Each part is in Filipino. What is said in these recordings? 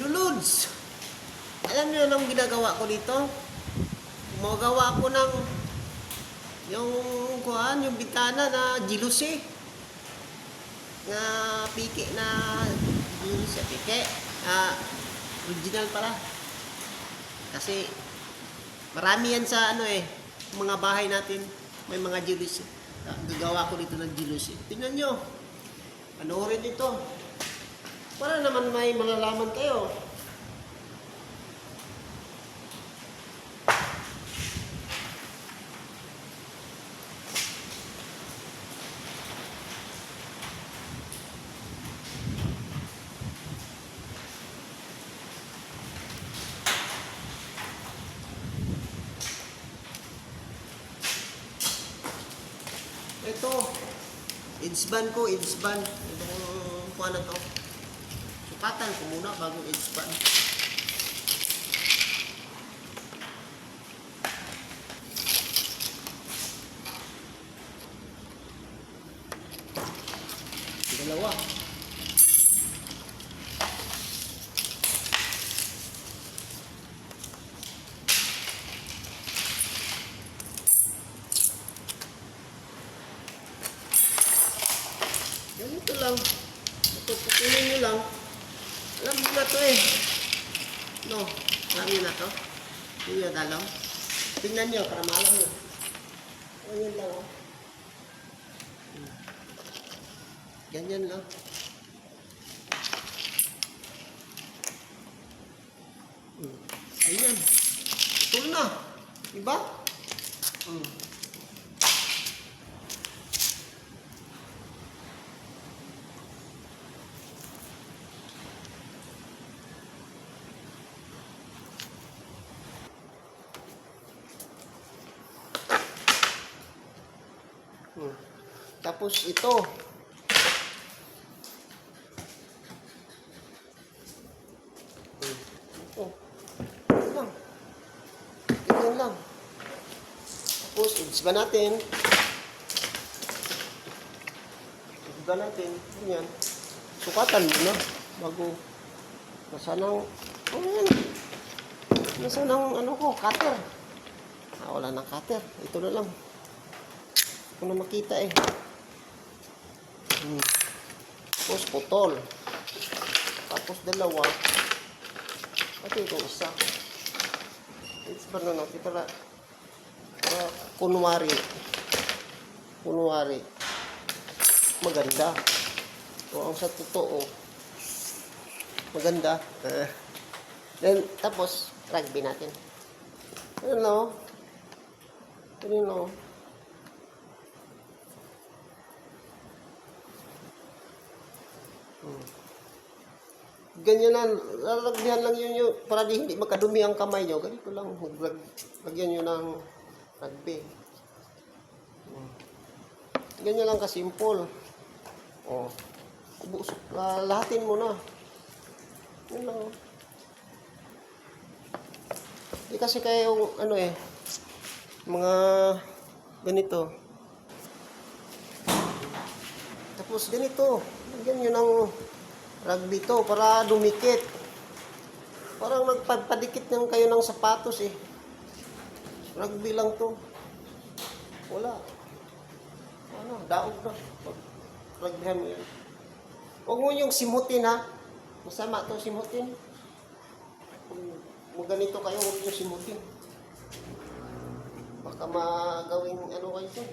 Luluds! Alam niyo anong ginagawa ko dito? Gumagawa ko ng yung kuhan, yung bitana na jilusi. Na piki na jilusi, piki. Ah, original pala. Kasi marami yan sa ano eh, mga bahay natin, may mga. Ah, Gagawa ko dito ng jilusi. Tingnan nyo. Panoorin ito. Para naman may malalaman kayo. Ito, idsban ko, idsban. Itong kuha na to. Sukatan ko muna bago idsban. Dalawa. Ganito lang. Ito, pupulin nyo lang. Alam mo na to eh. No, alam nyo na to. Hindi nyo alam. Tingnan nyo para maalam nyo. O, yun lang oh. Hmm. Ganyan lang. Hmm. Ganyan. Ito na. Diba? Hmm. Tapos ito. Ito. Ito lang. Ganyan lang. Tapos, ibs ba natin? Ibs ba natin? Ganyan. Sukatan mo na. Bago. Nasa nang, oh yan. Nasa nang, ano ko, cutter. Ah, wala nang cutter. Ito na lang ko na makita eh. Hmm. Tapos putol. Tapos dalawa. At ito isa. It's ba na natin para para kunwari kunwari maganda. O ang sa totoo maganda. Eh. Then tapos rugby natin. Ano? Ano? Ganyan na, lalagyan lang yun yung, para di hindi makadumi ang kamay nyo, ganito lang, maglag, lagyan nyo ng rugby. Ganyan lang kasimple. Oh. Ubus, la, lahatin mo na. Yun lang. Di kasi kayo, ano eh, mga ganito. Tapos ganito, lagyan nyo ng rugby to para dumikit. Parang magpapadikit ng kayo ng sapatos eh. Rugby lang to. Wala. Ano, daog na. Rugbyhan mo yan. Huwag mo yung simutin ha. Masama to simutin. Kung ganito kayo, huwag yung simutin. Baka magawing ano kayo to.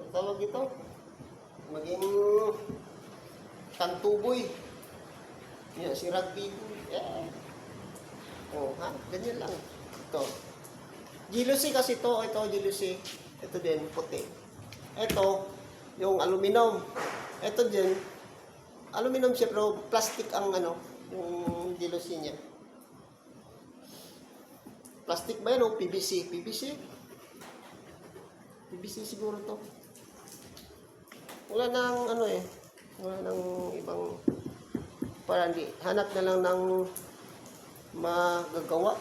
Ang tawag ito? Maging tantuboy. Yan, si rugby boy. Yeah. Oh, ha? Ganyan lang. Ito. Jealousy kasi to. Ito, jealousy. Ito din, puti. Ito, yung aluminum. Ito din, aluminum siya, pero plastic ang ano, yung jealousy niya. Plastic ba yan o PVC? PVC? PVC siguro to. Wala nang ano eh, wala nang ibang para hindi. Hanap na lang ng magagawa.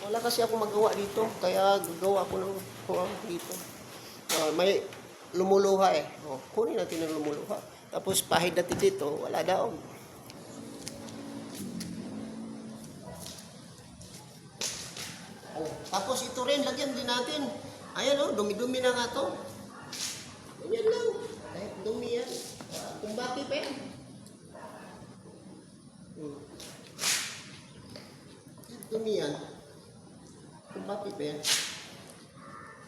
Wala kasi ako magawa dito kaya gagawa ako ng kuha dito. Uh, may lumuluha eh. Oh, kunin natin ang lumuluha. Tapos pahid natin dito wala daon oh, tapos ito rin lagyan din natin. Ayan oh dumi-dumi na nga to. Ganyan lang. Yan. Kumbati pa yan.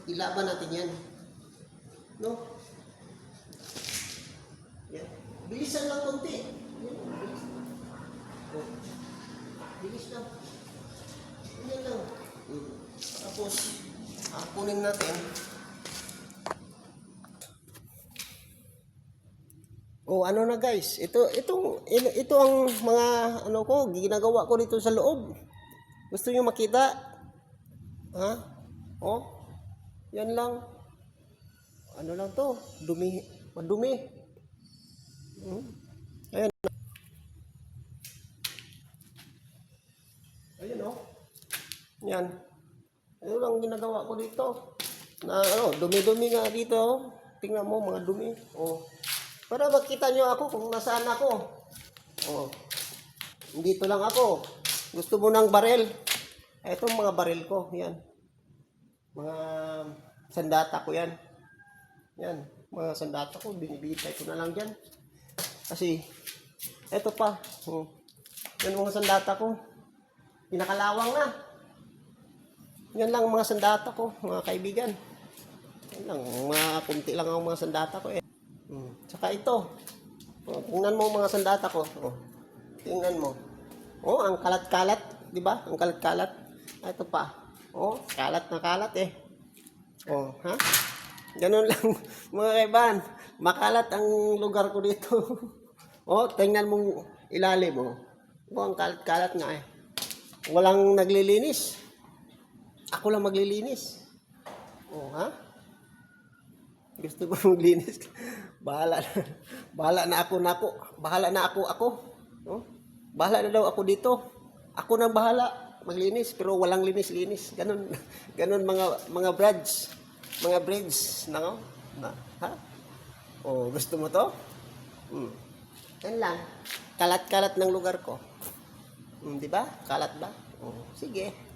Ilaban natin yan. No? Yan. Bilisan lang konti. Yan, bilis. Oh. Bilis lang. Yan lang. Hmm. Tapos, ah, kunin natin. Oh, ano na guys? Ito itong ito ang mga ano ko, ginagawa ko dito sa loob. Gusto niyo makita? Ha? Oh. Yan lang. Ano lang 'to? Dumi, madumi. Hmm? Ayan. Ayun oh. Yan. Ano lang ginagawa ko dito. Na ano, dumi-dumi nga dito. oh. Tingnan mo mga dumi. Oh. Para makita nyo ako kung nasaan ako. Oh. Dito lang ako. Gusto mo ng barel? Ito mga barel ko. Yan. Mga sandata ko yan. Yan. Mga sandata ko. Binibitay ko na lang dyan. Kasi, eto pa. Oh. Yan mga sandata ko. Pinakalawang na. Yan lang mga sandata ko, mga kaibigan. Yan lang, mga kunti lang ang mga sandata ko eh. Hmm. Tsaka ito. Oh, tingnan mo mga sandata ko. Oh. Tingnan mo. Oh, ang kalat-kalat, 'di ba? Ang kalat-kalat. Ah, Ito pa. Oh, kalat na kalat eh. Oh, ha? Ganun lang mga kaibahan. Makalat ang lugar ko dito. oh, tingnan mo ilalim mo. Oh. oh, ang kalat-kalat nga eh. Walang naglilinis. Ako lang maglilinis. Oh, ha? Gusto ko maglinis. Bahala na. Bahala na ako na ako. Bahala na ako ako. Oh? Bahala na daw ako dito. Ako nang bahala maglinis pero walang linis-linis. Ganun ganun mga mga brads. Mga braids na no? Na, ha? Oh, gusto mo to? Hmm. Yan lang. Kalat-kalat ng lugar ko. Hmm, di ba? Kalat ba? Oh, sige.